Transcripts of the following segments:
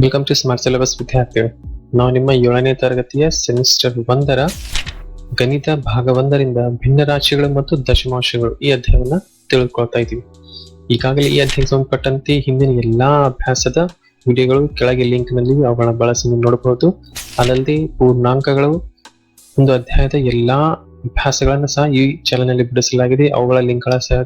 Welcome to smart syllabus ವಿದ್ಯಾರ್ಥಿಗಳು ನಾವು ನಿಮ್ಮ ಏಳನೇ ತರಗತಿಯ ಸೆಮಿಸ್ಟರ್ ಒಂದರ ಗಣಿತ ಭಾಗ ಒಂದರಿಂದ ಭಿನ್ನ ರಾಶಿಗಳು ಮತ್ತು ದಶಮಾಂಶಗಳು ಈ ಅಧ್ಯಾಯವನ್ನ ತಿಳಿದುಕೊಳ್ತಾ ಇದ್ದೀವಿ. ಈಗಾಗಲೇ ಈ ಅಧ್ಯಾಯಕ್ಕೆ ಸಂಬಂಧಪಟ್ಟಂತೆ ಹಿಂದಿನ ಎಲ್ಲಾ ಅಭ್ಯಾಸದ ವಿಡಿಯೋಗಳು ಕೆಳಗೆ ಲಿಂಕ್ನಲ್ಲಿ ಅವುಗಳನ್ನ ಬಳಸಿ ನೋಡಬಹುದು. ಅದಲ್ಲದೆ ಪೂರ್ಣಾಂಕಗಳು, ಒಂದು ಅಧ್ಯಾಯದ ಎಲ್ಲಾ ಅಭ್ಯಾಸಗಳನ್ನ ಸಹ ಈ ಚಾನಲ್ನಲ್ಲಿ ಬಿಡಿಸಲಾಗಿದೆ. ಅವುಗಳ ಲಿಂಕ್ಗಳ ಸಹ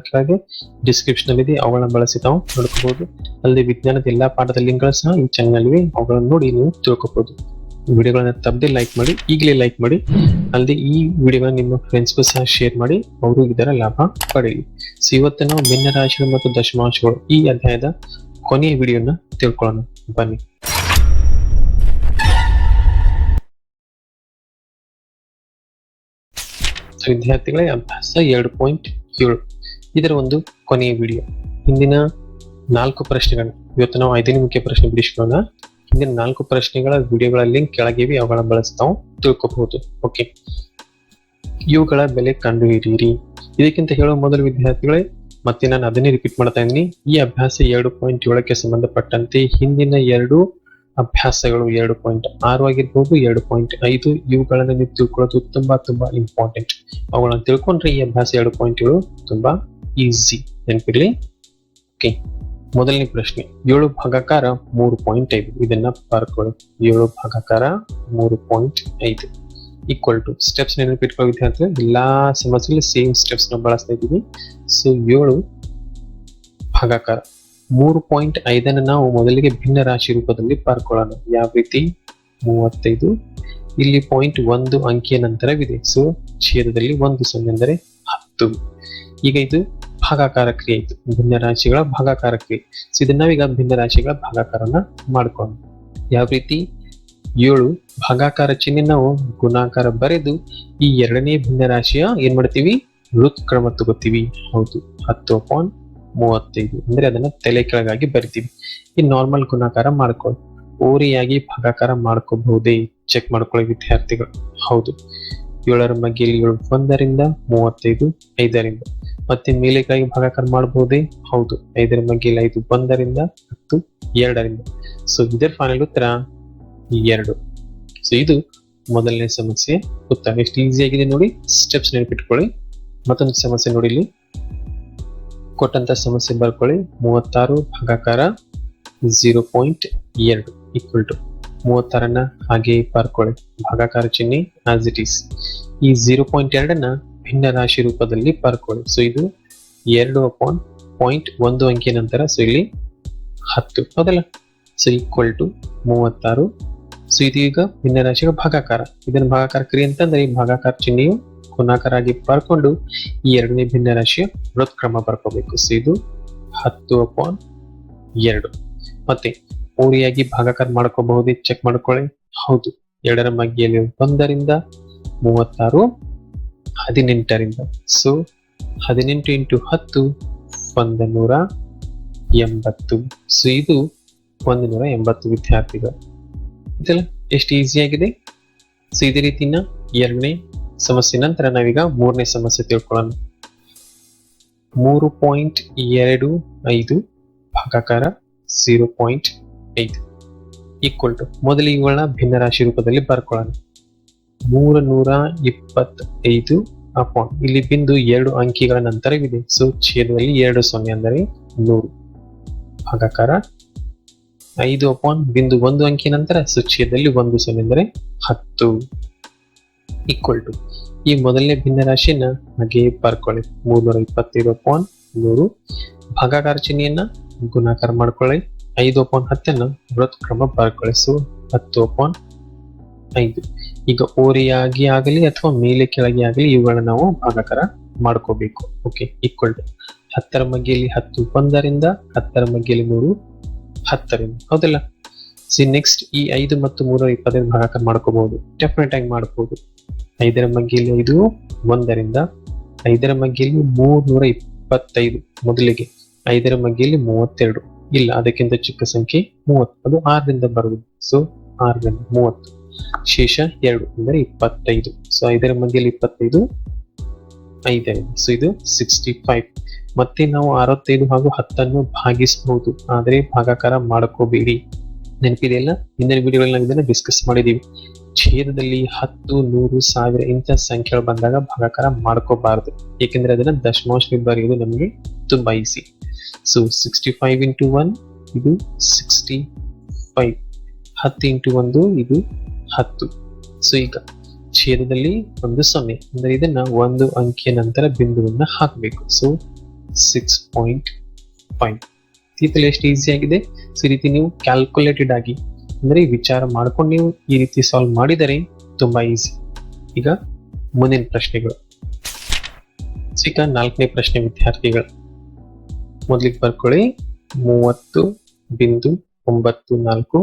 ಡಿಸ್ಕ್ರಿಪ್ಷನ್ ಅಲ್ಲಿ ಇದೆ. ಅವುಗಳನ್ನ ಬಳಸಿ ನಾವು ನೋಡ್ಕೋಬಹುದು. ಅಲ್ಲದೆ ವಿಜ್ಞಾನದ ಎಲ್ಲಾ ಪಾಠದ ಲಿಂಕ್ಗಳು ಸಹ ಈ ಚಾನಲ್ನಲ್ಲಿ ಅವುಗಳನ್ನು ನೋಡಿ ನೀವು ತಿಳ್ಕೊಬಹುದು. ವಿಡಿಯೋಗಳನ್ನ ತಪ್ಪದೆ ಲೈಕ್ ಮಾಡಿ, ಈಗಲೇ ಲೈಕ್ ಮಾಡಿ, ಅಲ್ಲದೆ ಈ ವಿಡಿಯೋಗಳನ್ನ ನಿಮ್ಮ ಫ್ರೆಂಡ್ಸ್ಗೂ ಸಹ ಶೇರ್ ಮಾಡಿ ಅವರು ಇದರ ಲಾಭ ಪಡೆಯಲಿ ಸೊ ಇವತ್ತು ನಾವು ಭಿನ್ನ ರಾಶಿಗಳು ಮತ್ತು ದಶಮಾಂಶಗಳು ಈ ಅಧ್ಯಾಯದ ಕೊನೆಯ ವಿಡಿಯೋನ ತಿಳ್ಕೊಳ್ಳೋಣ. ಬನ್ನಿ. ವಿದ್ಯಾರ್ಥಿಗಳೇ ಅಭ್ಯಾಸ ಎರಡು ಪಾಯಿಂಟ್ ಏಳು. ಇದರ ಒಂದು ಕೊನೆಯ ವಿಡಿಯೋ ಹಿಂದಿನ ನಾಲ್ಕು ಪ್ರಶ್ನೆಗಳು. ಇವತ್ತು ನಾವು ಐದನೇ ಮುಖ್ಯ ಪ್ರಶ್ನೆ ಬಿಡಿಸ್ಕೊಳ್ಳೋಣ. ಹಿಂದಿನ ನಾಲ್ಕು ಪ್ರಶ್ನೆಗಳ ವಿಡಿಯೋಗಳ ಲಿಂಕ್ ಕೆಳಗಿವೆ ಅವುಗಳ ಬಳಸಿ ನಾವು ತಿಳ್ಕೊಬಹುದು. ಓಕೆ ಇವುಗಳ ಬೆಲೆ ಕಂಡುಹಿಡಿಯಿರಿ. ಇದಕ್ಕಿಂತ ಹೇಳುವ ಮೊದಲು ವಿದ್ಯಾರ್ಥಿಗಳೇ, ಮತ್ತೆ ನಾನು ಅದನ್ನೇ ರಿಪೀಟ್ ಮಾಡ್ತಾ ಇದ್ದೀನಿ. ಈ ಅಭ್ಯಾಸ ಎರಡು ಪಾಯಿಂಟ್ ಏಳಕ್ಕೆ ಸಂಬಂಧಪಟ್ಟಂತೆ ಹಿಂದಿನ ಎರಡು ಅಭ್ಯಾಸಗಳು ಎರಡು ಪಾಯಿಂಟ್ ಆರು ಆಗಿರ್ಬೋದು, ಎರಡು ಪಾಯಿಂಟ್ ಐದು. ಇವುಗಳನ್ನ ನೀವು ತಿಳ್ಕೊಳ್ಳೋದು ತುಂಬಾ ತುಂಬಾ ಇಂಪಾರ್ಟೆಂಟ್ ಅವುಗಳನ್ನು ತಿಳ್ಕೊಂಡ್ರೆ ಈ ಅಭ್ಯಾಸ ಎರಡು ಪಾಯಿಂಟ್ ಏಳು ತುಂಬಾ ಈಸಿ ನೆನಪಿರ್ಲಿ? ಓಕೆ ಮೊದಲನೇ ಪ್ರಶ್ನೆ. ಏಳು ಭಾಗಾಕಾರ ಮೂರು ಪಾಯಿಂಟ್ ಐದು. ಇದನ್ನ ಬರ್ಕೊಳ್ಳಿ ಏಳು ಭಾಗಾಕಾರ ಮೂರು ಪಾಯಿಂಟ್ ಐದು. ಈಕ್ವಲ್ ಟು ಸ್ಟೆಪ್ಸ್ ನೆನಪಿಟ್ಕೊಳ್ಳೋ ವಿದ್ಯಾರ್ಥಿ ಎಲ್ಲಾ ಸಮಸ್ಯೆಯಲ್ಲಿ ಸೇಮ್ ಸ್ಟೆಪ್ಸ್ನ ಬಳಸ್ತಾ ಇದ್ದೀವಿ. ಸೊ ಏಳು ಭಾಗಾಕಾರ. ಮೂರು ಪಾಯಿಂಟ್ ಐದನ್ನು ನಾವು ಮೊದಲಿಗೆ ಭಿನ್ನ ರಾಶಿ ರೂಪದಲ್ಲಿ ಪಡ್ಕೊಳ್ಳೋಣ ಯಾವ ರೀತಿ? ಮೂವತ್ತೈದು. ಇಲ್ಲಿ ಪಾಯಿಂಟ್ ಒಂದು ಅಂಕಿಯ ನಂತರವಿದೆ. ಸೊ, ಛೇದದಲ್ಲಿ ಒಂದು ಸೊನ್ನೆ ಅಂದರೆ ಹತ್ತು. ಈಗ ಇದು ಭಾಗಾಕಾರ ಕ್ರಿಯೆ ಇತ್ತು ಭಿನ್ನ ರಾಶಿಗಳ ಭಾಗಾಕಾರ ಕ್ರಿಯೆ. ಸೊ, ಇದನ್ನ ನಾವೀಗ ಭಿನ್ನ ರಾಶಿಗಳ ಭಾಗಾಕಾರನ ಮಾಡ್ಕೊಂಡು ಯಾವ ರೀತಿ? ಏಳು. ಭಾಗಾಕಾರ ಚಿಹ್ನೆ ನಾವು ಗುಣಾಕಾರ ಬರೆದು ಈ ಎರಡನೇ ಭಿನ್ನ ರಾಶಿಯ ಏನ್ ಮಾಡ್ತೀವಿ? ಕ್ರಮ ತಗೋತೀವಿ. ಹೌದು. ಹತ್ತು ಅಪಾನ್ ಮೂವತ್ತೈದು ಅಂದ್ರೆ ಅದನ್ನ ತಲೆ ಕೆಳಗಾಗಿ ಬರಿತೀವಿ. ಈ ನಾರ್ಮಲ್ ಗುಣಾಕಾರ ಮಾಡ್ಕೊಳ್ಳಿ ಓರಿಯಾಗಿ ಭಾಗಾಕಾರ ಮಾಡ್ಕೋಬಹುದೇ? ಚೆಕ್ ಮಾಡ್ಕೊಳ್ಳಿ ವಿದ್ಯಾರ್ಥಿಗಳು. ಹೌದು. ಏಳರ ಬಗ್ಗೆ ಏಳು, ಒಂದರಿಂದ ಮೂವತ್ತೈದು, ಐದರಿಂದ. ಮತ್ತೆ ಮೇಲೆಕಾಗಿ ಭಾಗಾಕಾರ ಮಾಡಬಹುದೇ? ಹೌದು. ಐದರ ಬಗ್ಗೆ ಐದು, ಒಂದರಿಂದ ಹತ್ತು, ಎರಡರಿಂದ. ಸೊ ಇದರ ಫೈನಲ್ ಉತ್ತರ? ಎರಡು. ಸೊ ಇದು ಮೊದಲನೇ ಸಮಸ್ಯೆ ಉತ್ತರ. ಎಷ್ಟು ಈಸಿ ಆಗಿದೆ ನೋಡಿ. ಸ್ಟೆಪ್ಸ್ ನೆನಪಿಟ್ಕೊಳ್ಳಿ. ಮತ್ತೊಂದು ಸಮಸ್ಯೆ ನೋಡಿ ಇಲ್ಲಿ. ಕೊಟ್ಟಂತ ಸಮಸ್ಯೆ ಬರ್ಕೊಳ್ಳಿ. ಮೂವತ್ತಾರು ಭಾಗಾಕಾರ ಝೀರೋ ಪಾಯಿಂಟ್ ಎರಡು ಈಕ್ವಲ್ ಟು ಮೂವತ್ತಾರನ್ನ ಹಾಗೆ ಬರ್ಕೊಳ್ಳಿ. ಭಾಗಾಕಾರ ಚಿಹ್ನೆ ಆಸ್ ಇಟ್ ಈಸ್ ಈ ಝೀರೋ ಪಾಯಿಂಟ್ ಎರಡನ್ನ ಭಿನ್ನ ರಾಶಿ ರೂಪದಲ್ಲಿ ಬರ್ಕೊಳ್ಳಿ. ಸೊ ಇದು ಎರಡು ಅಪಾನ್ ಪಾಯಿಂಟ್ ಒಂದು ಅಂಕಿಯ ನಂತರ ಸೊ ಇಲ್ಲಿ ಹತ್ತು ಹೌದಲ್ಲ ಸೊ ಈಕ್ವಲ್ ಟು ಮೂವತ್ತಾರು. ಸೊ ಇದೀಗ ಭಿನ್ನ ರಾಶಿಗೆ ಭಾಗಾಕಾರ. ಇದನ್ನು ಭಾಗಾಕಾರ ಕ್ರಿಯೆ ಅಂತಂದ್ರೆ ಈ ಭಾಗಾಕಾರ ಚಿಹ್ನೆಯು ಗುಣಾಕಾರ ಆಗಿ ಬರ್ಕೊಂಡು ಈ ಎರಡನೇ ಭಿನ್ನ ರಾಶಿಯ ವೃತ್ಕ್ರಮ ಬರ್ಕೋಬೇಕು ಸೊ ಇದು ಹತ್ತು ಅಪಾನ್ ಎರಡು. ಮತ್ತೆ ಪೂರಿಯಾಗಿ ಭಾಗಾಕಾರ ಮಾಡ್ಕೋಬಹುದೇ ಚೆಕ್ ಮಾಡ್ಕೊಳ್ಳಿ. ಹೌದು, ಎರಡರ ಮಗ್ಗಿಯಲ್ಲಿ ಒಂದರಿಂದ ಮೂವತ್ತಾರು, ಹದಿನೆಂಟರಿಂದ. ಸೊ ಹದಿನೆಂಟು ಇಂಟು ಹತ್ತು, ಒಂದು ನೂರ ಎಂಬತ್ತು. ಸೊ ಇದು ಒಂದು ನೂರ ಎಂಬತ್ತು ವಿದ್ಯಾರ್ಥಿಗಳು. ಇದೆಲ್ಲ ಎಷ್ಟು ಈಸಿ ಆಗಿದೆ? ಸೊ ಇದೇ ರೀತಿನ ಎರಡನೇ ಸಮಸ್ಯೆ ನಂತರ ನಾವೀಗ ಮೂರನೇ ಸಮಸ್ಯೆ ತಿಳ್ಕೊಳ್ಳೋಣ. ಮೂರು ಪಾಯಿಂಟ್ ಎರಡು ಐದು ಭಾಗಾಕಾರ ಝೀರೋ ಪಾಯಿಂಟ್ ಐದು. ಈಕ್ವಲ್ ಟು ಮೊದಲು ಇವುಗಳನ್ನ ಭಿನ್ನ ರಾಶಿ ರೂಪದಲ್ಲಿ ಬರ್ಕೊಳ್ಳೋಣ. ಮೂರ ನೂರ ಇಪ್ಪತ್ತೈದು ಅಪಾನ್ ಇಲ್ಲಿ ಬಿಂದು ಎರಡು ಅಂಕಿಗಳ ನಂತರವಿದೆ. ಸೊ ಛೇದದಲ್ಲಿ ಎರಡು ಸೊನ್ನೆ ಅಂದರೆ ನೂರು. ಭಾಗಾಕಾರ ಐದು ಅಪಾನ್ ಬಿಂದು ಒಂದು ಅಂಕಿ ನಂತರ ಸೊ ಛೇದದಲ್ಲಿ ಒಂದು ಸೊನ್ನೆ ಅಂದರೆ ಹತ್ತು. ಈಕ್ವಲ್ ಟು ಈ ಮೊದಲನೇ ಭಿನ್ನ ರಾಶಿಯನ್ನ ಹಾಗೆ ಬರ್ಕೊಳ್ಳಿ ಮೂರ್ನೂರ ಇಪ್ಪತ್ತೈದು ಪಾಯಿಂಟ್ ನೂರು ಭಾಗಾಕಾರ ಚಿಹ್ನೆಯನ್ನ ಗುಣಾಕಾರ ಮಾಡ್ಕೊಳ್ಳಿ. ಐದು ಪಾಯಿಂಟ್ ಹತ್ತನ್ನ ಬೃಹತ್ ಕ್ರಮ ಬರ್ಕೊಳಿಸು ಹತ್ತು ಪಾಯಿಂಟ್ ಐದು. ಈಗ ಓರಿಯಾಗಿ ಆಗಲಿ ಅಥವಾ ಮೇಲೆ ಕೆಳಗೆ ಆಗಲಿ ಇವುಗಳನ್ನ ನಾವು ಭಾಗಾಕಾರ ಮಾಡ್ಕೋಬೇಕು. ಓಕೆ ಈಕ್ವಲ್ ಟು ಹತ್ತರ ಮಗ್ಗಿಯಲ್ಲಿ ಹತ್ತು ಒಂದರಿಂದ ಹತ್ತರ ಮಗ್ಗಿಯಲ್ಲಿ ನೂರು ಹತ್ತರಿಂದ. ಹೌದಲ್ಲ? ಸಿ ನೆಕ್ಸ್ಟ್ ಈ ಐದು ಮತ್ತು ಮೂರ ಇಪ್ಪತ್ತೈದು ಭಾಗಾಕಾರ ಮಾಡ್ಕೋಬಹುದು ಡೆಫಿನೆಟ್ ಆಗಿ ಮಾಡಬಹುದು ಐದರ ಮಗ್ಗಿಯಲ್ಲಿ ಐದು ಒಂದರಿಂದ ಐದರ ಮಗ್ಗಿಯಲ್ಲಿ ಮೂರ್ನೂರ ಇಪ್ಪತ್ತೈದು ಮೊದಲಿಗೆ. ಐದರ ಮಗ್ಗಿಯಲ್ಲಿ ಮೂವತ್ತೆರಡು. ಇಲ್ಲ, ಅದಕ್ಕಿಂತ ಚಿಕ್ಕ ಸಂಖ್ಯೆ ಮೂವತ್ತು. ಅದು ಆರರಿಂದ ಬರುವುದು. ಸೊ ಆರರಿಂದ ಮೂವತ್ತು. ಶೇಷ ಎರಡು ಅಂದರೆ ಇಪ್ಪತ್ತೈದು. ಸೊ ಐದರ ಮಧ್ಯೆಯಲ್ಲಿ ಇಪ್ಪತ್ತೈದು, ಐದರಿಂದ. ಸೊ ಇದು ಸಿಕ್ಸ್ಟಿ ಫೈವ್ ಮತ್ತೆ ನಾವು ಅರವತ್ತೈದು ಹಾಗೂ ಹತ್ತನ್ನು ಭಾಗಿಸಬಹುದು ಆದರೆ ಭಾಗಾಕಾರ ಮಾಡ್ಕೋಬೇಡಿ. ನೆನಪಿದೆಯಲ್ಲ? ಹಿಂದಿನ ವಿಡಿಯೋಗಳಲ್ಲಿ ನಾವು ಇದನ್ನ ಡಿಸ್ಕಸ್ ಮಾಡಿದೀವಿ. ಛೇದದಲ್ಲಿ ಹತ್ತು, ನೂರು, ಸಾವಿರ ಇಂಥ ಸಂಖ್ಯೆಗಳು ಬಂದಾಗ ಭಾಗಾಕಾರ ಮಾಡ್ಕೋಬಾರದು. ಏಕೆಂದರೆ ಅದನ್ನ ದಶಮಾಂಶ ಬರೆಯೋದು ನಮಗೆ ತುಂಬ easy so sixty five into one ಇದು ಸಿಕ್ಸ್ಟಿ ಫೈವ್ ಹತ್ತು ಇಂಟು ಒಂದು, ಇದು ಹತ್ತು. ಸೊ ಈಗ ಛೇದದಲ್ಲಿ ಒಂದು ಸೊನ್ನೆ. ಅಂದರೆ ಇದನ್ನ ಒಂದು ಅಂಕಿಯ ನಂತರ ಬಿಂದುವನ್ನ ಹಾಕಬೇಕು. ಸೊ ಸಿಕ್ಸ್ ಪಾಯಿಂಟ್ ಫೈವ್ ಈತಲ್ಲಿ ಎಷ್ಟು ಈಸಿ ಆಗಿದೆ? ಸೊ ಈ ರೀತಿ ನೀವು ಕ್ಯಾಲ್ಕುಲೇಟೆಡ್ ಆಗಿ, ಅಂದ್ರೆ ವಿಚಾರ ಮಾಡ್ಕೊಂಡು ನೀವು ಈ ರೀತಿ ಸಾಲ್ವ್ ಮಾಡಿದರೆ ತುಂಬಾ ಈಸಿ ಈಗ ಮುಂದಿನ ಪ್ರಶ್ನೆಗಳು. ಈಗ ನಾಲ್ಕನೇ ಪ್ರಶ್ನೆ ವಿದ್ಯಾರ್ಥಿಗಳು. ಮೊದಲಿಗೆ ಬರ್ಕೊಳ್ಳಿ. ಮೂವತ್ತು ಬಿಂದು ಒಂಬತ್ತು ನಾಲ್ಕು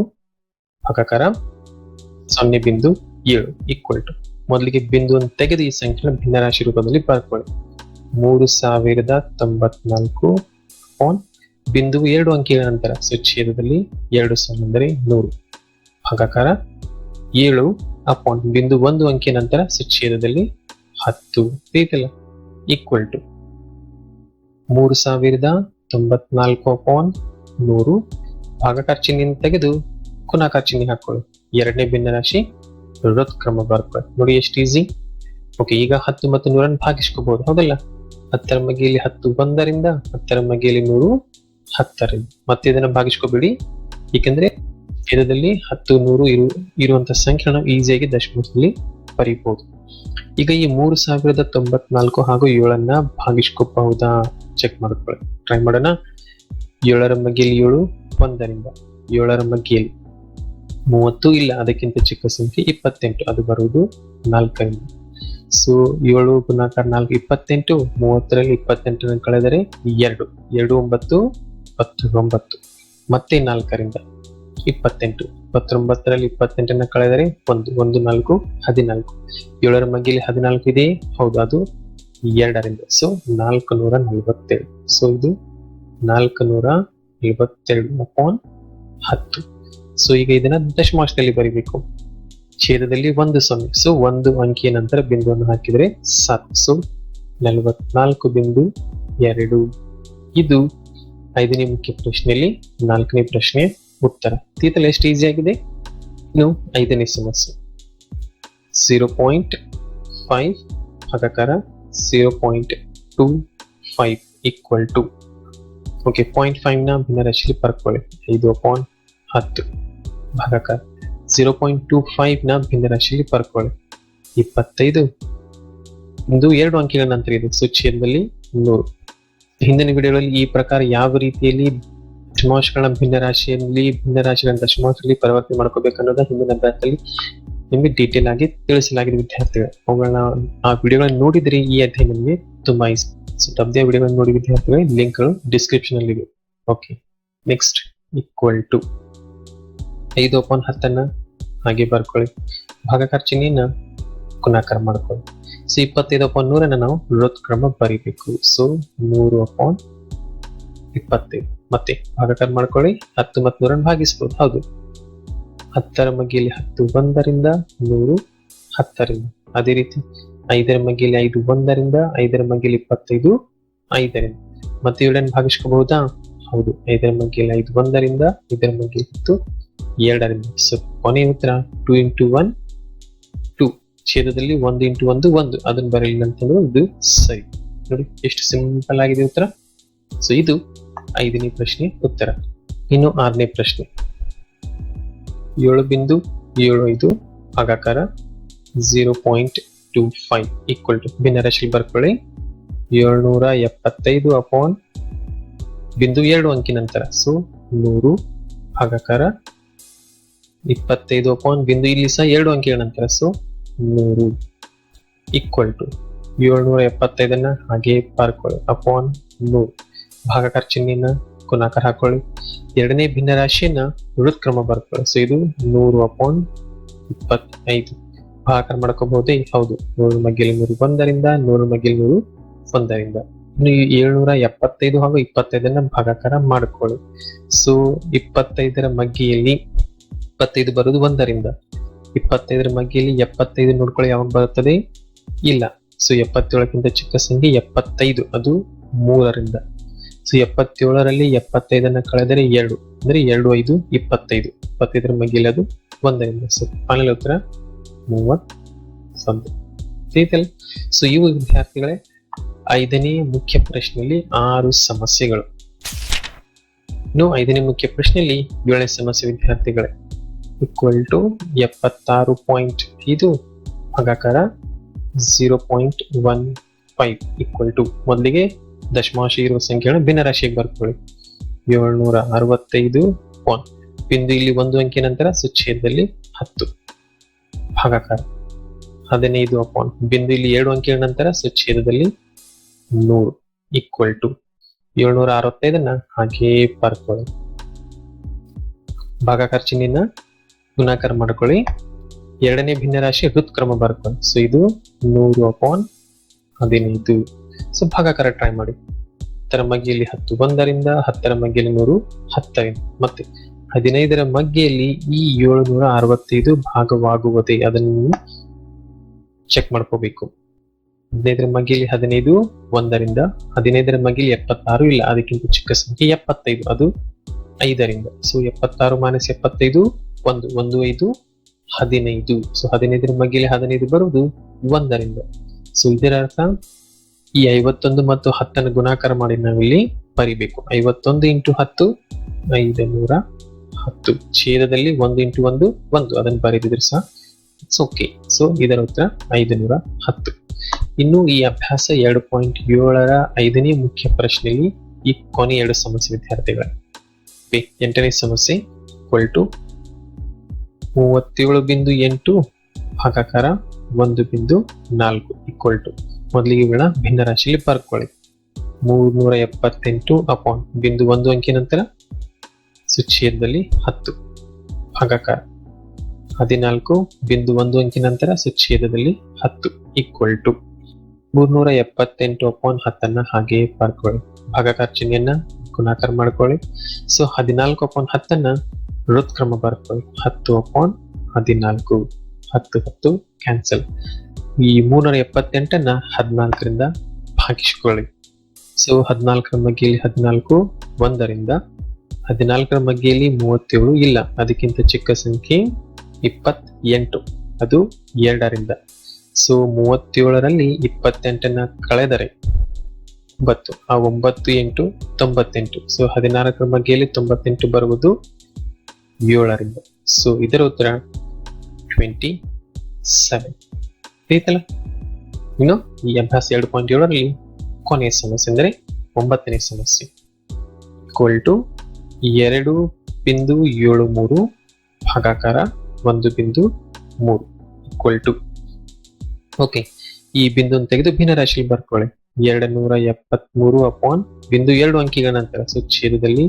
ಭಾಗಾಕಾರ ಸೊನ್ನೆ ಬಿಂದು ಏಳು ಈಕ್ವಲ್ ಟು ಮೊದಲಿಗೆ ಬಿಂದುವನ್ನು ತೆಗೆದು ಈ ಸಂಖ್ಯೆ ಭಿನ್ನರಾಶಿ ರೂಪದಲ್ಲಿ ಬರ್ಕೊಳ್ಳಿ. ಮೂರು ಸಾವಿರದ ತೊಂಬತ್ನಾಲ್ಕು ಪಾಯಿಂಟ್ ಬಿಂದು ಎರಡು ಅಂಕಿಗಳ ನಂತರ ಸುಚ್ಛೇದದಲ್ಲಿ ಛೇದದಲ್ಲಿ ಎರಡು ಸೊನ್ನೆ ಅಂದರೆ ನೂರು. ಭಾಗಾಕಾರ ಏಳು ಅಪಾನ್ ಬಿಂದು ಒಂದು ಅಂಕಿಯ ನಂತರ ಸುಚ್ಛೇದದಲ್ಲಿ ಛೇದದಲ್ಲಿ ಹತ್ತು. ಐತಲ್ಲ ಈಕ್ವಲ್ ಟು ಮೂರು ಸಾವಿರದ ತೊಂಬತ್ನಾಲ್ಕು ಅಪಾನ್ ನೂರು. ಭಾಗಾಕಾರ ಚಿಹ್ನೆಯನ್ನು ತೆಗೆದು ಗುಣಾಕಾರ ಚಿಹ್ನೆ ಹಾಕೊಳ್ಳಿ. ಎರಡನೇ ಭಿನ್ನರಾಶಿ ಕ್ರಮ ಬರ್ಕೊಳ್ಳಿ ನೋಡಿ ಎಷ್ಟು ಈಸಿ ಓಕೆ ಈಗ ಹತ್ತು ಮತ್ತು ನೂರನ್ನು ಭಾಗಿಸ್ಕೋಬಹುದು. ಹೌದಲ್ಲ? ಹತ್ತರ ಮಗಿಯಲ್ಲಿ ಹತ್ತು ಒಂದರಿಂದ ಹತ್ತರ ಮಗಿಯಲ್ಲಿ ನೂರು. ಹತ್ತರಿಂದ ಮತ್ತೆ ಇದನ್ನ ಭಾಗಿಸ್ಕೋಬೇಡಿ. ಏಕೆಂದ್ರೆ ಇದರಲ್ಲಿ ಹತ್ತು, ನೂರು ಇರು ಇರುವಂತಹ ಸಂಖ್ಯೆ ನಾವು ಈಸಿಯಾಗಿ ದಶಮಾಂಶದಲ್ಲಿ ಬರೀಬಹುದು. ಈಗ ಈ ಮೂರು ಸಾವಿರದ ತೊಂಬತ್ನಾಲ್ಕು ಹಾಗೂ ಏಳನ್ನ ಭಾಗಿಸ್ಕೋಬಹುದಾ? ಚೆಕ್ ಮಾಡ್ಕೊಳ್ಳಿ. ಟ್ರೈ ಮಾಡೋಣ. ಏಳರ ಮಗ್ಗಿಯಲ್ಲಿ ಏಳು, ಒಂದರಿಂದ ಏಳರ ಮಗ್ಗಿಯಲ್ಲಿ ಮೂವತ್ತು, ಇಲ್ಲ, ಅದಕ್ಕಿಂತ ಚಿಕ್ಕ ಸಂಖ್ಯೆ ಇಪ್ಪತ್ತೆಂಟು. ಅದು ಬರುವುದು ನಾಲ್ಕರಿಂದ. ಸೊ ಏಳು ಗುಣಾಕಾರ ನಾಲ್ಕು, ಇಪ್ಪತ್ತೆಂಟು, ಮೂವತ್ತರಲ್ಲಿ ಇಪ್ಪತ್ತೆಂಟನ್ನು ಕಳೆದರೆ ಎರಡು. ಎರಡು, ಒಂಬತ್ತು ಇಪ್ಪತ್ತೊಂಬತ್ತು ಮತ್ತೆ ನಾಲ್ಕರಿಂದ ಇಪ್ಪತ್ತೆಂಟು. ಇಪ್ಪತ್ತೊಂಬತ್ತರಲ್ಲಿ ಇಪ್ಪತ್ತೆಂಟನ್ನ ಕಳೆದರೆ ಒಂದು ಒಂದು, ನಾಲ್ಕು, ಹದಿನಾಲ್ಕು. ಏಳರ ಮಗ್ಗಿಲಿ ಹದಿನಾಲ್ಕು ಇದೆ ಹೌದು, ಅದು ಎರಡರಿಂದ. ಸೊ ನಾಲ್ಕು ನೂರ ನಲವತ್ತೆರಡು ಸೊ ಇದು ನಾಲ್ಕು ನೂರ ನಲವತ್ತೆರಡು ಅಪಾನ್ ಹತ್ತು. ಸೊ ಈಗ ಇದನ್ನ ದಶಮಾಂಶದಲ್ಲಿ ಬರೀಬೇಕು. ಛೇದದಲ್ಲಿ ಒಂದು ಸೊನ್ನೆ. ಸೊ ಒಂದು ಅಂಕಿಯ ನಂತರ ಬಿಂದುವನ್ನು ಹಾಕಿದರೆ ಸಾಕು. ಸೊ ನಲವತ್ನಾಲ್ಕು ಬಿಂದು ಎರಡು. ಇದು ಐದನೇ ಮುಖ್ಯ ಪ್ರಶ್ನೆಯಲ್ಲಿ, ನಾಲ್ಕನೇ ಪ್ರಶ್ನೆ ಉತ್ತರ. ತೀತಲು ಎಷ್ಟು ಈಸಿ ಆಗಿದೆ? ಇನ್ನು ಐದನೇ ಸಮಸ್ಯೆ. Zero point five ಭಾಗಾಕಾರ zero point two five equal to okay point ಫೈವ್ನ ಭಿನ್ನರಾಶಿಯಲ್ಲಿ ಬರ್ಕೊಳ್ಳಿ ಐದು ಪಾಯಿಂಟ್ ಹತ್ತು ಭಾಗಕಾರ ಝೀರೋ ಪಾಯಿಂಟ್ ಟೂ ಫೈವ್ನ ಭಿನ್ನರಾಶಿಯಲ್ಲಿ ಬರ್ಕೊಳ್ಳಿ ಇಪ್ಪತ್ತೈದು. ಇದು ಎರಡು ಅಂಕಿಗಳ ನಂತರ ಇದೆ. ಸೂಚಿಯಲ್ಲಿ ನೂರು. ಹಿಂದಿನ ವಿಡಿಯೋಗಳಲ್ಲಿ ಈ ಪ್ರಕಾರ ಯಾವ ರೀತಿಯಲ್ಲಿ ದಶಮಾಂಶಗಳನ್ನ ಭಿನ್ನ ರಾಶಿಯಲ್ಲಿ ಭಿನ್ನ ರಾಶಿಗಳ ದಶಮಾಂಶದಲ್ಲಿ ಪರಿವರ್ತನೆ ಮಾಡ್ಕೋಬೇಕು ಅನ್ನೋದ ಹಿಂದಿನ ಅಭ್ಯಾಸದಲ್ಲಿ ನಿಮಗೆ ಡೀಟೇಲ್ ಆಗಿ ತಿಳಿಸಲಾಗಿದೆ ವಿದ್ಯಾರ್ಥಿಗಳು. ಅವುಗಳನ್ನ ಆ ವಿಡಿಯೋಗಳನ್ನ ನೋಡಿದ್ರೆ ಈ ಅಧ್ಯಾಯ ನಿಮಗೆ ತುಂಬಾ ಇಷ್ಟ ಸೊ ತಪ್ಪದೇ ವಿಡಿಯೋಗಳನ್ನ ನೋಡಿ ವಿದ್ಯಾರ್ಥಿಗಳು, ಲಿಂಕ್ಗಳು ಡಿಸ್ಕ್ರಿಪ್ಷನ್ ಅಲ್ಲಿ ಓಕೆ ನೆಕ್ಸ್ಟ್ ಈಕ್ವಲ್ ಟು ಐದು ಓಪನ್ ಹತ್ತನ್ನ ಹಾಗೆ ಬರ್ಕೊಳ್ಳಿ. ಭಾಗಾಕಾರ ಚಿಹ್ನೆಯನ್ನ ಗುಣಾಕಾರ ಮಾಡ್ಕೊಳ್ಳಿ. ಸೊ ಇಪ್ಪತ್ತೈದು ಅಪಾಯಿಂಟ್ ನೂರನ್ನ ನಾವು ಬೃಹತ್ ಕ್ರಮ ಬರೀಬೇಕು. ಸೊ ನೂರು ಅಪಾಯಿಂಟ್ ಇಪ್ಪತ್ತೈದು. ಮತ್ತೆ ಭಾಗಾಕಾರ ಮಾಡ್ಕೊಳ್ಳಿ. ಹತ್ತು ಮತ್ತು ನೂರನ್ನು ಭಾಗಿಸ್ಬೋದು. ಹೌದು. ಹತ್ತರ ಮಗ್ಗಿಯಲ್ಲಿ ಹತ್ತು ಒಂದರಿಂದ ನೂರು ಹತ್ತರಿಂದ. ಅದೇ ರೀತಿ ಐದರ ಮಗ್ಗಿಯಲ್ಲಿ ಐದು ಒಂದರಿಂದ, ಐದರ ಮಗ್ಗಿಯಲ್ಲಿ ಇಪ್ಪತ್ತೈದು ಐದರಿಂದ. ಮತ್ತೆ ಏಳನ್ನು ಭಾಗಿಸ್ಕೋಬಹುದಾ? ಹೌದು. ಐದರ ಮಗ್ಗಿಯಲ್ಲಿ ಐದು ಒಂದರಿಂದ, ಐದರ ಮಗ್ಗಿಯಲ್ಲಿ ಹತ್ತು ಎರಡರಿಂದ. ಸೊ ಕೊನೆಯ ಉತ್ತರ ಟೂ ಇಂಟು ಒನ್ ಛೇದದಲ್ಲಿ ಒಂದು ಇಂಟು ಒಂದು ಒಂದು. ಅದನ್ನು ಬರಲಿಲ್ಲ ಅಂತಂದ್ರೆ ಇದು ಸರಿ. ನೋಡಿ, ಎಷ್ಟು ಸಿಂಪಲ್ ಆಗಿದೆ ಉತ್ತರ? ಸೊ, ಇದು ಐದನೇ ಪ್ರಶ್ನೆ ಉತ್ತರ. ಇನ್ನು ಆರನೇ ಪ್ರಶ್ನೆ. ಏಳು ಬಿಂದು ಏಳು ಐದು ಭಾಗಾಕಾರ zero point two five equal to ಭಿನ್ನರಾಶಿ ಬರ್ಕೊಳ್ಳಿ. ಏಳ್ನೂರ ಎಪ್ಪತ್ತೈದು ಅಪಾನ್ ಬಿಂದು ಎರಡು ಅಂಕಿ ನಂತರ. ಸೊ, ನೂರು ಭಾಗಾಕಾರ ಇಪ್ಪತ್ತೈದು ಅಪಾನ್ ಬಿಂದು ಇಲ್ಲಿ ಸಹ ಎರಡು ಅಂಕಿಗಳ ನಂತರ. ಸೊ ನೂರು ಈಕ್ವಲ್ ಟು ಏಳ್ನೂರ ಎಪ್ಪತ್ತೈದನ್ನ ಹಾಗೆ ಪಾರ್ಕೊಳ್ಳಿ. ಅಪಾನ್ ನೂರು ಭಾಗಾಕಾರ ಚಿಹ್ನೆಯನ್ನ ಗುಣಾಕಾರ ಹಾಕೊಳ್ಳಿ. ಎರಡನೇ ಭಿನ್ನ ರಾಶಿಯನ್ನ ಕ್ರಮ ಬರ್ಕೊಳ್ಳಿ. ಸೊ ಇದು ನೂರು ಅಪಾನ್ ಇಪ್ಪತ್ತೈದು. ಭಾಗಾಕಾರ ಮಾಡ್ಕೋಬಹುದೇ ಹೌದು. ನೂರು ಮಗ್ಗಿಲ್ ನೂರು ಒಂದರಿಂದ ನೂರು ಮಗ್ಗಿಲಿ ನೂರು ಒಂದರಿಂದ. ಇನ್ನು ಏಳ್ನೂರ ಎಪ್ಪತ್ತೈದು ಹಾಗೂ ಇಪ್ಪತ್ತೈದನ್ನ ಭಾಗಾಕಾರ ಮಾಡ್ಕೊಳ್ಳಿ. ಸೊ ಇಪ್ಪತ್ತೈದರ ಮಗ್ಗಿಯಲ್ಲಿ ಇಪ್ಪತ್ತೈದು ಬರೋದು ಒಂದರಿಂದ. ಇಪ್ಪತ್ತೈದರ ಮಗ್ಗಿಯಲ್ಲಿ ಎಪ್ಪತ್ತೈದು ನೋಡ್ಕೊಳ್ಳಿ ಯಾವಾಗ ಬರುತ್ತದೆ? ಇಲ್ಲ. ಸೊ, ಎಪ್ಪತ್ತೇಳಕ್ಕಿಂತ ಚಿಕ್ಕ ಸಂಖ್ಯೆ ಎಪ್ಪತ್ತೈದು. ಅದು ಮೂರರಿಂದ. ಸೊ, ಎಪ್ಪತ್ತೇಳರಲ್ಲಿ ಎಪ್ಪತ್ತೈದನ್ನು ಕಳೆದರೆ ಎರಡು. ಅಂದರೆ ಎರಡು, ಐದು, ಇಪ್ಪತ್ತೈದು. ಇಪ್ಪತ್ತೈದರ ಮಗ್ಗಿಲಿ ಅದು ಒಂದರಿಂದ. ಸೊ ಫೈನಲ್ ಉತ್ತರ ಮೂವತ್ತೊಂದು. ತಿಳಿತಲ್ಲ? ಸೊ, ಇವು ವಿದ್ಯಾರ್ಥಿಗಳೇ ಐದನೇ ಮುಖ್ಯ ಪ್ರಶ್ನೆಯಲ್ಲಿ ಆರು ಸಮಸ್ಯೆಗಳು. ಇನ್ನು ಐದನೇ ಮುಖ್ಯ ಪ್ರಶ್ನೆಯಲ್ಲಿ ಏಳನೇ ಸಮಸ್ಯೆ ವಿದ್ಯಾರ್ಥಿಗಳೇ. ಈಕ್ವಲ್ ಟು ಎಪ್ಪತ್ತಾರು ಪಾಯಿಂಟ್ ಐದು ಭಾಗಾಕಾರ zero point one five equal to ಮೊದಲಿಗೆ ದಶಮಾಂಶ ಇರುವ ಸಂಖ್ಯೆಯನ್ನು ಭಿನ್ನರಾಶಿಗೆ ಬರ್ಕೊಳ್ಳಿ. ಏಳ್ನೂರ ಅರವತ್ತೈದು ಪಾಯಿಂಟ್ ಬಿಂದು ಇಲ್ಲಿ ಒಂದು ಅಂಕಿ ನಂತರ ಸುಚ್ಛೇದದಲ್ಲಿ ಹತ್ತು. ಭಾಗಾಕಾರ ಹದಿನೈದು ಅಪಾನ್ ಬಿಂದು ಇಲ್ಲಿ ಎರಡು ಅಂಕಿ ನಂತರ ಸುಚ್ಛೇದದಲ್ಲಿ ನೂರು ಈಕ್ವಲ್ ಟು ಏಳ್ನೂರ ಅರವತ್ತೈದನ್ನ ಹಾಗೇ ಬರ್ಕೊಳ್ಳಿ. ಭಾಗಾಕಾರ ಚಿಹ್ನೆನ ಗುಣಾಕಾರ ಮಾಡ್ಕೊಳ್ಳಿ. ಎರಡನೇ ಭಿನ್ನರಾಶಿ ಹೃತ್ಕ್ರಮ ಬರ್ಕೊಳ್ಳಿ ಸೊ ಇದು ನೂರು ಅಪಾನ್ ಹದಿನೈದು. ಸೊ ಭಾಗಾಕಾರ ಟ್ರೈ ಮಾಡಿ. ಹತ್ತರ ಮಗ್ಗಿಯಲ್ಲಿ ಹತ್ತು ಒಂದರಿಂದ ಹತ್ತರ ಮಗ್ಗಿಯಲ್ಲಿ ನೂರು, ಹತ್ತರಿಂದ. ಮತ್ತೆ ಹದಿನೈದರ ಮಗ್ಗಿಯಲ್ಲಿ ಈ ಏಳುನೂರ ಅರವತ್ತೈದು ಭಾಗವಾಗುವುದೇ. ಅದನ್ನು ಚೆಕ್ ಮಾಡ್ಕೋಬೇಕು. ಹದಿನೈದರ ಮಗ್ಗಿಯಲ್ಲಿ ಹದಿನೈದು, ಒಂದರಿಂದ ಹದಿನೈದರ ಮಗ್ಗಿಲಿ ಎಪ್ಪತ್ತಾರು ಇಲ್ಲ. ಅದಕ್ಕಿಂತ ಚಿಕ್ಕ ಸಂಖ್ಯೆ ಎಪ್ಪತ್ತೈದು. ಅದು ಐದರಿಂದ. ಸೊ ಎಪ್ಪತ್ತಾರು ಮೈನಸ್ ಎಪ್ಪತ್ತೈದು ಒಂದು ಒಂದು ಐದು, ಹದಿನೈದು. ಸೊ ಹದಿನೈದರ ಬಗ್ಗೆ ಹದಿನೈದು ಬರುವುದು ಒಂದರಿಂದ. ಸೊ ಇದರ ಅರ್ಥ ಈ ಐವತ್ತೊಂದು ಮತ್ತು ಹತ್ತನ್ನು ಗುಣಾಕಾರ ಮಾಡಿ ನಾವಿಲ್ಲಿ ಬರಿಬೇಕು. ಐವತ್ತೊಂದು ಇಂಟು ಹತ್ತು, ಐದು ನೂರ ಹತ್ತು. ಛೇದದಲ್ಲಿ ಒಂದು ಇಂಟು ಒಂದು ಒಂದು. ಅದನ್ನು ಬರೆದಿದ್ರೆ ಸಹ ಇಟ್ಸ್ ಓಕೆ ಸೊ ಇದರ ಉತ್ತರ ಐದು ನೂರ ಹತ್ತು. ಇನ್ನು ಈ ಅಭ್ಯಾಸ ಎರಡು ಪಾಯಿಂಟ್ ಏಳರ ಐದನೇ ಮುಖ್ಯ ಪ್ರಶ್ನೆಯಲ್ಲಿ ಈ ಕೊನೆ ಎರಡು ಸಮಸ್ಯೆ ವಿದ್ಯಾರ್ಥಿಗಳ. ಎಂಟನೇ ಸಮಸ್ಯೆ ಇಕ್ವಲ್ ಟು ಮೂವತ್ತೇಳು ಬಿಂದು ಎಂಟು, ಭಾಗಾಕಾರ ಒಂದು ಬಿಂದು ನಾಲ್ಕು ಈಕ್ವಲ್ ಟು ಮೊದಲಿಗೆ ಇವುಗಳ ಭಿನ್ನ ರಾಶಿಯಲ್ಲಿ ಬರ್ಕೊಳ್ಳಿ. ಮೂರ್ನೂರ ಎಪ್ಪತ್ತೆಂಟು ಅಪಾನ್ ಬಿಂದು ಒಂದು ಅಂಕಿ ನಂತರ ಸುಚ್ಛೇದದಲ್ಲಿ ಹತ್ತು, ಭಾಗಾಕಾರ ಹದಿನಾಲ್ಕು ಬಿಂದು ಒಂದು ಅಂಕಿ ನಂತರ ಸುಚ್ಛೇದದಲ್ಲಿ ಹತ್ತು ಈಕ್ವಲ್ ಟು ಮೂರ್ನೂರ ಎಪ್ಪತ್ತೆಂಟು ಅಪಾನ್ ಹತ್ತನ್ನ ಹಾಗೆ ಬರ್ಕೊಳ್ಳಿ. ಭಾಗಾಕಾರ ಚಿಹ್ನೆಯನ್ನ ಗುಣಾಕಾರ ಮಾಡ್ಕೊಳ್ಳಿ. ಸೊ ಹದಿನಾಲ್ಕು ಅಪಾನ್ ಹತ್ತನ್ನ ವೃತ್ಕ್ರಮ ಬರ್ಕೊಳ್ಳಿ ಹತ್ತು ಅಪಾನ್ ಹದಿನಾಲ್ಕು, ಹತ್ತು ಹತ್ತು ಕ್ಯಾನ್ಸಲ್ ಈ ಮೂರ್ನೂರ ಎಪ್ಪತ್ತೆಂಟನ್ನ ಹದಿನಾಲ್ಕರಿಂದ ಭಾಗಿಸ್ಕೊಳ್ಳಿ. ಸೊ ಹದಿನಾಲ್ಕರ ಮಗ್ಗಿಯಲ್ಲಿ ಹದಿನಾಲ್ಕು, ಒಂದರಿಂದ ಹದಿನಾಲ್ಕರ ಮಗ್ಗಿಯಲ್ಲಿ ಮೂವತ್ತೇಳು ಇಲ್ಲ. ಅದಕ್ಕಿಂತ ಚಿಕ್ಕ ಸಂಖ್ಯೆ ಇಪ್ಪತ್ತೆಂಟು. ಅದು ಎರಡರಿಂದ. ಸೊ ಮೂವತ್ತೇಳರಲ್ಲಿ ಇಪ್ಪತ್ತೆಂಟನ್ನ ಕಳೆದರೆ ಒಂಬತ್ತು. ಆ ಒಂಬತ್ತು ಎಂಟು ತೊಂಬತ್ತೆಂಟು. ಸೊ ಹದಿನಾಲ್ಕರ ಮಗ್ಗಿಯಲ್ಲಿ ತೊಂಬತ್ತೆಂಟು ಬರುವುದು ಏಳರಿಂದ. ಸೊ ಇದರ ಉತ್ತರ ಟ್ವೆಂಟಿ ಸೆವೆನ್ ತಿಳಿತಲ್ಲ? ಇನ್ನು ಈ ಅಭ್ಯಾಸ ಎರಡು ಪಾಯಿಂಟ್ ಏಳರಲ್ಲಿ ಕೊನೆಯ ಸಮಸ್ಯೆ ಅಂದರೆ ಒಂಬತ್ತನೇ ಸಮಸ್ಯೆ. ಈಕ್ವಲ್ ಟು ಎರಡು ಬಿಂದು ಏಳು ಮೂರು ಭಾಗಾಕಾರ ಒಂದು ಬಿಂದು ಮೂರು. ಈಕ್ವಲ್ ಟು ಓಕೆ ಈ ಬಿಂದು ತೆಗೆದು ಭಿನ್ನ ರಾಶಿಯಲ್ಲಿ ಬರ್ಕೊಳ್ಳಿ. ಎರಡು ನೂರ ಎಪ್ಪತ್ಮೂರು ಅಪಾನ್ ಬಿಂದು ಎರಡು ಅಂಕಿಗಳ ನಂತರ ಸೊ ಛೇದದಲ್ಲಿ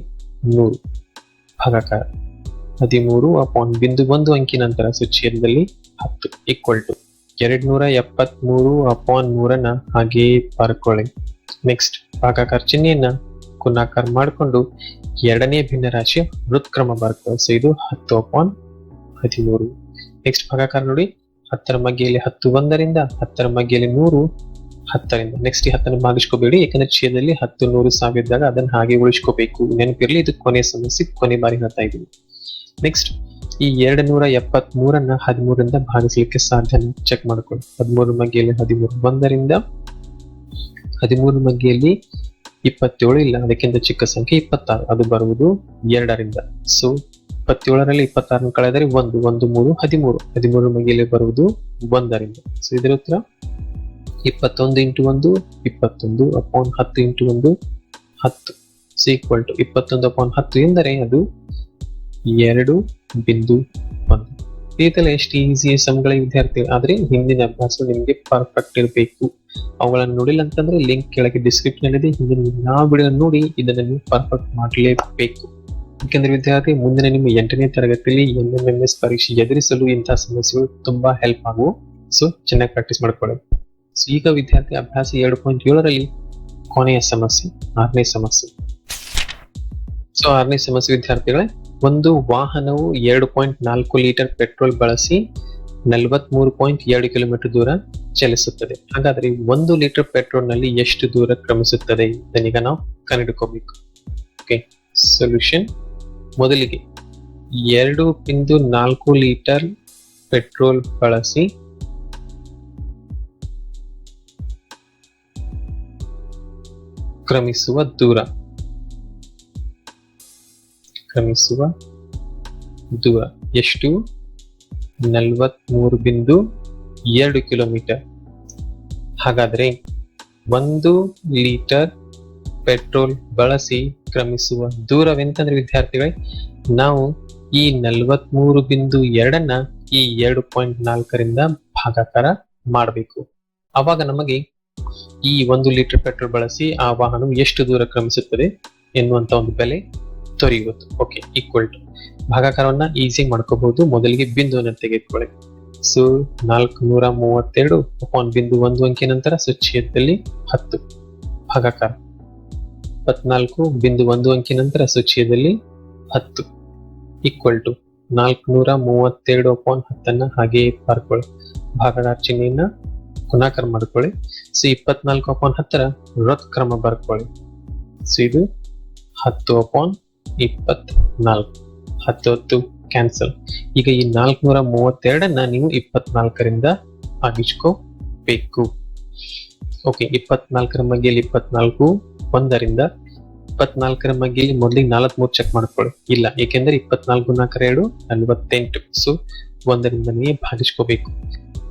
ನೂರು. ಭಾಗಾಕಾರ. ಹದಿಮೂರು ಅಪಾನ್ ಬಿಂದು ಒಂದು ಅಂಕಿ ನಂತರ ಸುಚ್ಛೇದದಲ್ಲಿ ಛೇದದಲ್ಲಿ ಹತ್ತು. ಈಕ್ವಲ್ ಟು ಎರಡ್ ನೂರ ಎಪ್ಪತ್ಮೂರು ಅಪಾನ್ ನೂರನ್ನ ಹಾಗೆ ಬರ್ಕೊಳ್ಳಿ. ನೆಕ್ಸ್ಟ್ ಭಾಗಾಕಾರ ಚಿಹ್ನೆಯನ್ನ ಗುಣಾಕಾರ ಮಾಡಿಕೊಂಡು ಎರಡನೇ ಭಿನ್ನ ರಾಶಿ ವೃತ್ಕ್ರಮ ಬರ್ಕೊಳ್ಳಿ ಸೊ ಇದು ಹತ್ತು ಅಪಾನ್ ಹದಿಮೂರು. ನೆಕ್ಸ್ಟ್ ಭಾಗಾಕಾರ ನೋಡಿ. ಹತ್ತರ ಮಗ್ಗಿಯಲ್ಲಿ ಹತ್ತು ಒಂದರಿಂದ ಹತ್ತರ ಮಗ್ಗಿಯಲ್ಲಿ ನೂರು ಹತ್ತರಿಂದ. ನೆಕ್ಸ್ಟ್ ಈ ಹತ್ತನ್ನು ಭಾಗಿಸ್ಕೋಬೇಡಿ. ಯಾಕಂದ್ರೆ ಛೇದದಲ್ಲಿ ಹತ್ತು ನೂರು ಸಾವಿರದಾಗ ಅದನ್ನ ಹಾಗೆ ಉಳಿಸ್ಕೋಬೇಕು. ನೆನಪಿರ್ಲಿ, ಇದು ಕೊನೆ ಸಮಸ್ಯೆ, ಕೊನೆ ಬಾರಿ ಹೇಳ್ತಾ ಇದ್ದೀವಿ ನೆಕ್ಸ್ಟ್ ಈ ಎರಡು ನೂರ ಎಪ್ಪತ್ತ್ ಮೂರನ್ನ ಹದಿಮೂರರಿಂದ ಭಾಗಿಸ್ಲಿಕ್ಕೆ ಸಾಧ್ಯ ಚೆಕ್ ಮಾಡ್ಕೊಳ್ಳಿ. ಹದಿಮೂರು ಮಗ್ಗಿಯಲ್ಲಿ ಹದಿಮೂರು. ಒಂದರಿಂದ ಹದಿಮೂರು ಮಗ್ಗಿಯಲ್ಲಿ ಇಪ್ಪತ್ತೇಳು ಇಲ್ಲ, ಅದಕ್ಕಿಂತ ಚಿಕ್ಕ ಸಂಖ್ಯೆ ಇಪ್ಪತ್ತಾರು. ಅದು ಬರುವುದು ಎರಡರಿಂದ. ಸೊ ಇಪ್ಪತ್ತೇಳರಲ್ಲಿ ಇಪ್ಪತ್ತಾರನ್ನು ಕಳೆದರೆ ಒಂದು ಒಂದು, ಮೂರು, ಹದಿಮೂರು. ಹದಿಮೂರು ಮಗಿಯಲ್ಲಿ ಬರುವುದು ಒಂದರಿಂದ. ಸೊ ಇದರ ಉತ್ತರ ಇಪ್ಪತ್ತೊಂದು ಇಂಟು ಒಂದು, ಇಪ್ಪತ್ತೊಂದು ಅಪಾನ್ ಹತ್ತು ಇಂಟು ಒಂದು, ಹತ್ತು. ಸೊ ಈಕ್ವಲ್ ಟು ಇಪ್ಪತ್ತೊಂದು ಅಪಾನ್ ಹತ್ತು ಎಂದರೆ ಅದು ಎರಡು ಬಿಂದು ಒಂದು. ಇದೆಲ್ಲ ಎಷ್ಟು ಈಸಿ ಸಮಗಳ ವಿದ್ಯಾರ್ಥಿ ಆದ್ರೆ ಹಿಂದಿನ ಅಭ್ಯಾಸ ನಿಮಗೆ ಪರ್ಫೆಕ್ಟ್ ಇರಬೇಕು. ಅವುಗಳನ್ನು ನೋಡಿಲ್ಲ ಅಂತಂದ್ರೆ ಲಿಂಕ್ ಕೆಳಗೆ ಡಿಸ್ಕ್ರಿಪ್ಷನ್ ಇದೆ ಹಿಂದಿನ ಯಾವ ವಿಡಿಯೋ ನೋಡಿ ಇದನ್ನ ನೀವು ಪರ್ಫೆಕ್ಟ್ ಮಾಡಲೇಬೇಕು. ಯಾಕೆಂದ್ರೆ ವಿದ್ಯಾರ್ಥಿ, ಮುಂದಿನ ನಿಮ್ಮ ಎಂಟನೇ ತರಗತಿಯಲ್ಲಿ ಎನ್ ಎಂ ಎಂ ಎಸ್ ಪರೀಕ್ಷೆ ಎದುರಿಸಲು ಇಂತಹ ಸಮಸ್ಯೆಗಳು ತುಂಬಾ ಹೆಲ್ಪ್ ಆಗುವು. ಸೊ ಚೆನ್ನಾಗಿ ಪ್ರಾಕ್ಟೀಸ್ ಮಾಡ್ಕೊಳ್ಳಿ ಸೊ ಈಗ ವಿದ್ಯಾರ್ಥಿ ಅಭ್ಯಾಸ ಎರಡು ಪಾಯಿಂಟ್ ಏಳರಲ್ಲಿ ಕೊನೆಯ ಸಮಸ್ಯೆ, ಆರನೇ ಸಮಸ್ಯೆ. ಸೊ ಆರನೇ ಸಮಸ್ಯೆ ವಿದ್ಯಾರ್ಥಿಗಳೇ ಒಂದು ವಾಹನವು ಎರಡು ಪಾಯಿಂಟ್ ನಾಲ್ಕು ಲೀಟರ್ ಪೆಟ್ರೋಲ್ ಬಳಸಿ ನಲವತ್ಮೂರು ಪಾಯಿಂಟ್ ಎರಡು ಕಿಲೋಮೀಟರ್ ದೂರ ಚಲಿಸುತ್ತದೆ. ಹಾಗಾದ್ರೆ ಒಂದು ಲೀಟರ್ ಪೆಟ್ರೋಲ್ನಲ್ಲಿ ಎಷ್ಟು ದೂರ ಕ್ರಮಿಸುತ್ತದೆ? ಇದನ್ನೀಗ ನಾವು ಕಂಡುಹಿಡ್ಕೋಬೇಕು. Okay, solution. ಮೊದಲಿಗೆ ಎರಡು ಬಿಂದು ನಾಲ್ಕು ಲೀಟರ್ ಪೆಟ್ರೋಲ್ ಬಳಸಿ ಕ್ರಮಿಸುವ ದೂರ. ಕ್ರಮಿಸುವ ದೂರ ಎಷ್ಟು? ನಲವತ್ಮೂರು ಬಿಂದು ಎರಡು ಕಿಲೋಮೀಟರ್. ಹಾಗಾದ್ರೆ ಒಂದು ಲೀಟರ್ ಪೆಟ್ರೋಲ್ ಬಳಸಿ ಕ್ರಮಿಸುವ ದೂರವೆಂತಂದ್ರೆ ವಿದ್ಯಾರ್ಥಿಗಳೇ, ನಾವು ಈ ನಲವತ್ಮೂರು ಬಿಂದು ಎರಡನ್ನ ಈ ಎರಡು ಪಾಯಿಂಟ್ ನಾಲ್ಕರಿಂದ ಭಾಗಾಕಾರ ಮಾಡಬೇಕು. ಅವಾಗ ನಮಗೆ ಈ ಒಂದು ಲೀಟರ್ ಪೆಟ್ರೋಲ್ ಬಳಸಿ ಆ ವಾಹನವು ಎಷ್ಟು ದೂರ ಕ್ರಮಿಸುತ್ತದೆ ಎನ್ನುವಂತ ಒಂದು ಬೆಲೆ ದೊರೆಯುವುದು ಓಕೆ ಈಕ್ವಲ್ ಟು ಭಾಗಾಕಾರವನ್ನ ಈಸಿ ಮಾಡ್ಕೋಬಹುದು. ಮೊದಲಿಗೆ ಬಿಂದುವನ್ನು ತೆಗೆದುಕೊಳ್ಳಿ. ಸೊ, ನಾಲ್ಕು, ನೂರ ಮೂವತ್ತೆರಡು ಅಪಾನ್ ಬಿಂದು ಒಂದು ಅಂಕಿ ನಂತರ ಸುಚ್ಛೇದದಲ್ಲಿ ಹತ್ತು. ಭಾಗಾಕಾರ. ಇಪ್ಪತ್ನಾಲ್ಕು ಬಿಂದು ಒಂದು ಅಂಕಿ ನಂತರ ಸುಚ್ಛೇದದಲ್ಲಿ ಹತ್ತು. ಈಕ್ವಲ್ ಟು ನಾಲ್ಕುನೂರ ಮೂವತ್ತೆರಡು ಅಪಾನ್ ಹತ್ತನ್ನ ಹಾಗೆಯೇ ಪಾರ್ಕೊಳ್ಳಿ. ಭಾಗಾಕಾರ ಚಿಹ್ನೆಯನ್ನ ಗುಣಾಕಾರ ಮಾಡ್ಕೊಳ್ಳಿ. ಸೊ, ಇಪ್ಪತ್ನಾಲ್ಕು ಅಪಾನ್ ಹತ್ತರ ವೃತ್ ಕ್ರಮ ಬರ್ಕೊಳ್ಳಿ. ಸೊ, ಇದು ಹತ್ತು ಅಪಾನ್ ಇಪ್ಪತ್ನಾಲ್ಕು. ಹತ್ತೊತ್ತು ಹತ್ತು ಕ್ಯಾನ್ಸಲ್ ಈಗ ಈ ನಾಲ್ಕುನೂರ ಮೂವತ್ತೆರಡನ್ನ ನೀವು ಇಪ್ಪತ್ನಾಲ್ಕರಿಂದ ಭಾಗಿಸ್ಕೋಬೇಕು. ಓಕೆ ಇಪ್ಪತ್ನಾಲ್ಕರ ಮಗ್ಗಿಯಲ್ಲಿ ಇಪ್ಪತ್ನಾಲ್ಕು, ಒಂದರಿಂದ ಇಪ್ಪತ್ನಾಲ್ಕರ ಮಗ್ಗಿಯಲ್ಲಿ ಮೊದಲಿಗೆ ನಾಲ್ಕುಮೂರು ಚೆಕ್ ಮಾಡ್ಕೊಳ್ಳಿ. ಇಲ್ಲ, ಏಕೆಂದ್ರೆ ಇಪ್ಪತ್ನಾಲ್ಕು ನಾಲ್ಕರ ಎರಡು, ನಲ್ವತ್ತೆಂಟು. ಸೊ ಒಂದರಿಂದ ನೀವು ಭಾಗಿಸ್ಕೋಬೇಕು.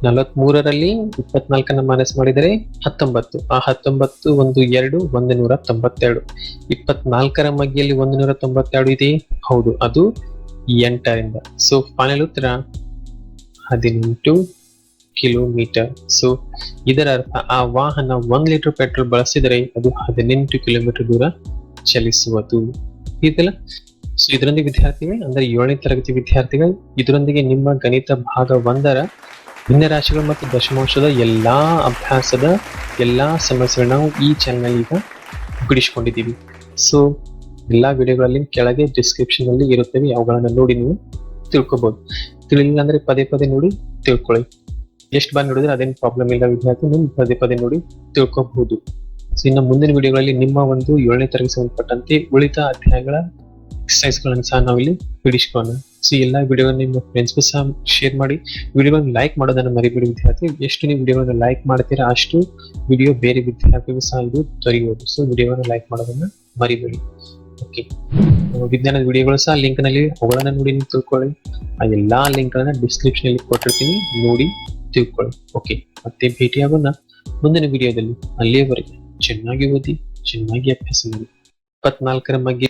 ನಲವತ್ಮೂರರಲ್ಲಿ ಇಪ್ಪತ್ನಾಲ್ಕನ್ನ ಮೈನಸ್ ಮಾಡಿದರೆ ಹತ್ತೊಂಬತ್ತು. ಆ ಹತ್ತೊಂಬತ್ತು ಒಂದು ಎರಡು, ಒಂದು ನೂರ ತೊಂಬತ್ತೆರಡು. ಇಪ್ಪತ್ನಾಲ್ಕರ ಮಗ್ಗಿಯಲ್ಲಿ ಒಂದು ನೂರ ತೊಂಬತ್ತೆರಡು ಇದೆ ಹೌದು, ಅದು ಎಂಟರಿಂದ. ಸೊ ಫೈನಲ್ ಉತ್ತರ ಹದಿನೆಂಟು ಕಿಲೋಮೀಟರ್. ಸೊ ಇದರ ಅರ್ಥ ಆ ವಾಹನ ಒಂದ್ ಲೀಟರ್ ಪೆಟ್ರೋಲ್ ಬಳಸಿದರೆ ಅದು ಹದಿನೆಂಟು ಕಿಲೋಮೀಟರ್ ದೂರ ಚಲಿಸುವುದು. ಇದೆಲ್ಲ ಸೊ ಇದರೊಂದಿಗೆ ವಿದ್ಯಾರ್ಥಿಗಳು, ಅಂದ್ರೆ ಏಳನೇ ತರಗತಿ ವಿದ್ಯಾರ್ಥಿಗಳು, ಇದರೊಂದಿಗೆ ನಿಮ್ಮ ಗಣಿತ ಭಾಗ ಒಂದರ ಭಿನ್ನ ರಾಶಿಗಳು ಮತ್ತು ದಶಮಾಂಶದ ಎಲ್ಲಾ ಅಭ್ಯಾಸದ ಎಲ್ಲಾ ಸಮಸ್ಯೆಗಳನ್ನ ನಾವು ಈ ಚಾನಲ್ ಈಗ ಬಿಡಿಸ್ಕೊಂಡಿದ್ದೀವಿ ಸೊ ಎಲ್ಲಾ ವಿಡಿಯೋಗಳಲ್ಲಿ ಕೆಳಗೆ ಡಿಸ್ಕ್ರಿಪ್ಷನ್ ಅಲ್ಲಿ ಇರುತ್ತವೆ, ಅವುಗಳನ್ನ ನೋಡಿ ನೀವು ತಿಳ್ಕೊಬಹುದು ತಿಳಿಲಿಲ್ಲ ಅಂದ್ರೆ ಪದೇ ಪದೇ ನೋಡಿ ತಿಳ್ಕೊಳ್ಳಿ. ಎಷ್ಟು ಬಾರಿ ನೋಡಿದ್ರೆ ಅದೇನು ಪ್ರಾಬ್ಲಮ್ ಇಲ್ಲ ವಿದ್ಯಾರ್ಥಿ ನೀವು ಪದೇ ಪದೇ ನೋಡಿ ತಿಳ್ಕೊಬಹುದು. ಸೊ ಇನ್ನು ಮುಂದಿನ ವಿಡಿಯೋಗಳಲ್ಲಿ ನಿಮ್ಮ ಒಂದು ಏಳನೇ ತರಗತಿ ಸಂಬಂಧಪಟ್ಟಂತೆ ಉಳಿತ ಅಧ್ಯಾಯಗಳ ಎಕ್ಸಸೈಸ್ಗಳನ್ನು ಸಹ ನಾವಿಲ್ಲಿ ಬಿಡಿಸ್ಕೊಳ್ಳೋಣ. ಸೊ ಎಲ್ಲಾ ವಿಡಿಯೋ ನಿಮ್ಮ ಫ್ರೆಂಡ್ಸ್ಗೂ ಸಹ ಶೇರ್ ಮಾಡಿ. ವಿಡಿಯೋವನ್ನು ಲೈಕ್ ಮಾಡೋದನ್ನ ಮರಿಬೇಡಿ ವಿದ್ಯಾರ್ಥಿ. ಎಷ್ಟು ನೀವು ವಿಡಿಯೋವನ್ನು ಲೈಕ್ ಮಾಡ್ತೀರಾ ಅಷ್ಟು ವಿಡಿಯೋ ಬೇರೆ ವಿದ್ಯಾರ್ಥಿಗೂ ಸಹ ಇದು ದೊರೆಯುವುದು. ಸೊ ವಿಡಿಯೋವನ್ನು ಲೈಕ್ ಮಾಡೋದನ್ನ ಮರಿಬೇಡಿ. ಓಕೆ ವಿಜ್ಞಾನದ ವಿಡಿಯೋಗಳು ಸಹ ಲಿಂಕ್ನಲ್ಲಿ ಅವುಗಳನ್ನ ನೋಡಿ ನೀವು ತಿಳ್ಕೊಳ್ಳಿ. ಆ ಎಲ್ಲಾ ಲಿಂಕ್ ಗಳನ್ನ ಡಿಸ್ಕ್ರಿಪ್ಷನ್ ಅಲ್ಲಿ ಕೊಟ್ಟಿರ್ತೀನಿ. ನೋಡಿ ತಿಳ್ಕೊಳ್ಳಿ. ಓಕೆ ಮತ್ತೆ ಭೇಟಿಯಾಗೋಣ ಮುಂದಿನ ವಿಡಿಯೋದಲ್ಲಿ ಅಲ್ಲಿಯವರೆಗೆ ಚೆನ್ನಾಗಿ ಓದಿ, ಚೆನ್ನಾಗಿ ಅಭ್ಯಾಸ ಮಾಡಿ. ಇಪ್ಪತ್ನಾಲ್ಕರ ಬಗ್ಗೆ